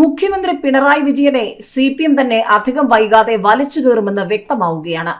മുഖ്യമന്ത്രി പിണറായി വിജയനെ C P M തന്നെ അധികം വൈകാതെ വലിച്ചു കയറുമെന്ന് വ്യക്തമാവുകയാണ്.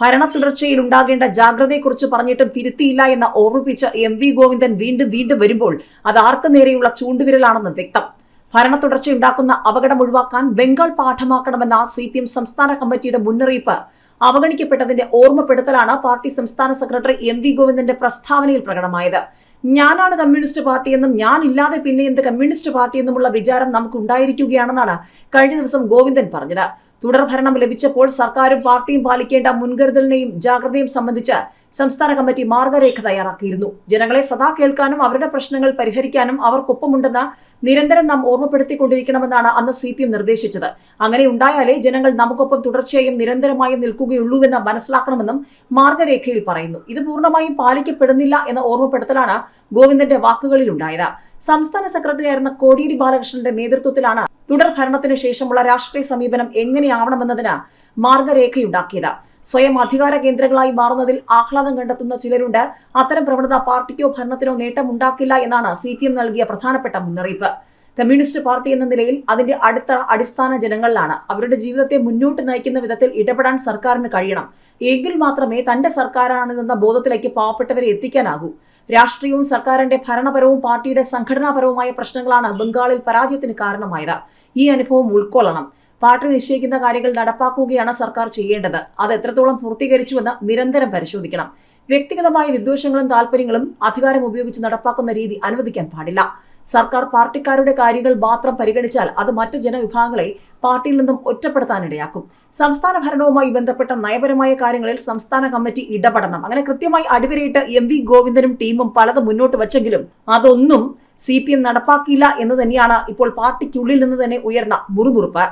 ഭരണ തുടർച്ചയിൽ ഉണ്ടാകേണ്ട ജാഗ്രതയെക്കുറിച്ച് പറഞ്ഞിട്ടും തിരുത്തിയില്ല എന്ന് ഓർമ്മിപ്പിച്ച എം വി ഗോവിന്ദൻ വീണ്ടും വീണ്ടും വരുമ്പോൾ അത് ആർക്കു നേരെയുള്ള ചൂണ്ടുവിരലാണെന്ന് വ്യക്തം. ഭരണ തുടർച്ചയുണ്ടാക്കുന്ന അപകടം ഒഴിവാക്കാൻ ബംഗാൾ പാഠമാക്കണമെന്ന സി പി എം സംസ്ഥാന കമ്മിറ്റിയുടെ മുന്നറിയിപ്പ് അവഗണിക്കപ്പെട്ടതിന്റെ ഓർമ്മപ്പെടുത്തലാണ് പാർട്ടി സംസ്ഥാന സെക്രട്ടറി എം വി ഗോവിന്ദന്റെ പ്രസ്താവനയിൽ പ്രകടമായത്. ഞാനാണ് കമ്മ്യൂണിസ്റ്റ് പാർട്ടിയെന്നും ഞാൻ ഇല്ലാതെ പിന്നെ എന്ത് കമ്മ്യൂണിസ്റ്റ് പാർട്ടിയെന്നുമുള്ള വിചാരം നമുക്ക് ഉണ്ടായിരിക്കുകയാണെന്നാണ് കഴിഞ്ഞ ദിവസം ഗോവിന്ദൻ പറഞ്ഞത്. തുടർഭരണം ലഭിച്ചപ്പോൾ സർക്കാരും പാർട്ടിയും പാലിക്കേണ്ട മുൻകരുതലിനെയും ജാഗ്രതയും സംബന്ധിച്ച് സംസ്ഥാന കമ്മിറ്റി മാർഗരേഖ തയ്യാറാക്കിയിരുന്നു. ജനങ്ങളെ സദാ കേൾക്കാനും അവരുടെ പ്രശ്നങ്ങൾ പരിഹരിക്കാനും അവർക്കൊപ്പമുണ്ടെന്ന് നിരന്തരം നാം ഓർമ്മപ്പെടുത്തിക്കൊണ്ടിരിക്കണമെന്നാണ് അന്ന് സി പി എം നിർദ്ദേശിച്ചത്. അങ്ങനെ ഉണ്ടായാലേ ജനങ്ങൾ നമുക്കൊപ്പം തുടർച്ചയായും നിരന്തരമായും നിൽക്കുകയുള്ളൂവെന്ന് മനസ്സിലാക്കണമെന്നും മാർഗരേഖയിൽ പറയുന്നു. ഇത് പൂർണമായും പാലിക്കപ്പെടുന്നില്ല എന്ന ഓർമ്മപ്പെടുത്തലാണ് ഗോവിന്ദന്റെ വാക്കുകളിൽ വാക്കുകളിലുണ്ടായത്. സംസ്ഥാന സെക്രട്ടറിയായിരുന്ന കോടിയേരി ബാലകൃഷ്ണന്റെ നേതൃത്വത്തിലാണ് തുടർ ഭരണത്തിന് ശേഷമുള്ള രാഷ്ട്രീയ സമീപനം എങ്ങനെയാവണമെന്നതിന് മാർഗരേഖയുണ്ടാക്കിയത്. സ്വയം അധികാര കേന്ദ്രങ്ങളായി മാറുന്നതിൽ ആഹ്ലാദം കണ്ടെത്തുന്ന ചിലരുണ്ട്. അത്തരം പ്രവണത പാർട്ടിക്കോ ഭരണത്തിനോ നേട്ടമുണ്ടാക്കില്ല എന്നാണ് സി പി എം നൽകിയ പ്രധാനപ്പെട്ട മുന്നറിയിപ്പ്. കമ്മ്യൂണിസ്റ്റ് പാർട്ടി എന്ന നിലയിൽ അതിന്റെ അടുത്ത അടിസ്ഥാന ജനങ്ങളിലാണ്. അവരുടെ ജീവിതത്തെ മുന്നോട്ട് നയിക്കുന്ന വിധത്തിൽ ഇടപെടാൻ സർക്കാരിന് കഴിയണം. എങ്കിൽ മാത്രമേ തന്റെ സർക്കാരാണെന്ന ബോധത്തിലേക്ക് പാവപ്പെട്ടവരെ എത്തിക്കാനാകൂ. രാഷ്ട്രീയവും സർക്കാരിന്റെ ഭരണപരവും പാർട്ടിയുടെ സംഘടനാപരവുമായ പ്രശ്നങ്ങളാണ് ബംഗാളിൽ പരാജയത്തിന് കാരണമായത്. ഈ അനുഭവം ഉൾക്കൊള്ളണം. പാർട്ടി നിശ്ചയിക്കുന്ന കാര്യങ്ങൾ നടപ്പാക്കുകയാണ് സർക്കാർ ചെയ്യേണ്ടത്. അത് എത്രത്തോളം പൂർത്തീകരിച്ചുവെന്ന് നിരന്തരം പരിശോധിക്കണം. വ്യക്തിഗതമായ വിദ്വേഷങ്ങളും താല്പര്യങ്ങളും അധികാരം ഉപയോഗിച്ച് നടപ്പാക്കുന്ന രീതി അനുവദിക്കാൻ പാടില്ല. സർക്കാർ പാർട്ടിക്കാരുടെ കാര്യങ്ങൾ മാത്രം പരിഗണിച്ചാൽ അത് മറ്റ് ജനവിഭാഗങ്ങളെ പാർട്ടിയിൽ നിന്നും ഒറ്റപ്പെടുത്താനിടയാക്കും. സംസ്ഥാന ഭരണവുമായി ബന്ധപ്പെട്ട നയപരമായ കാര്യങ്ങളിൽ സംസ്ഥാന കമ്മിറ്റി ഇടപെടണം. അങ്ങനെ കൃത്യമായി അടിവരയിട്ട് എം വി ഗോവിന്ദനും ടീമും പലതും മുന്നോട്ട് വച്ചെങ്കിലും അതൊന്നും സി പി എം നടപ്പാക്കിയില്ല എന്ന് തന്നെയാണ് ഇപ്പോൾ പാർട്ടിക്കുള്ളിൽ നിന്ന് തന്നെ ഉയർന്ന മുറുമുറുപ്പ്.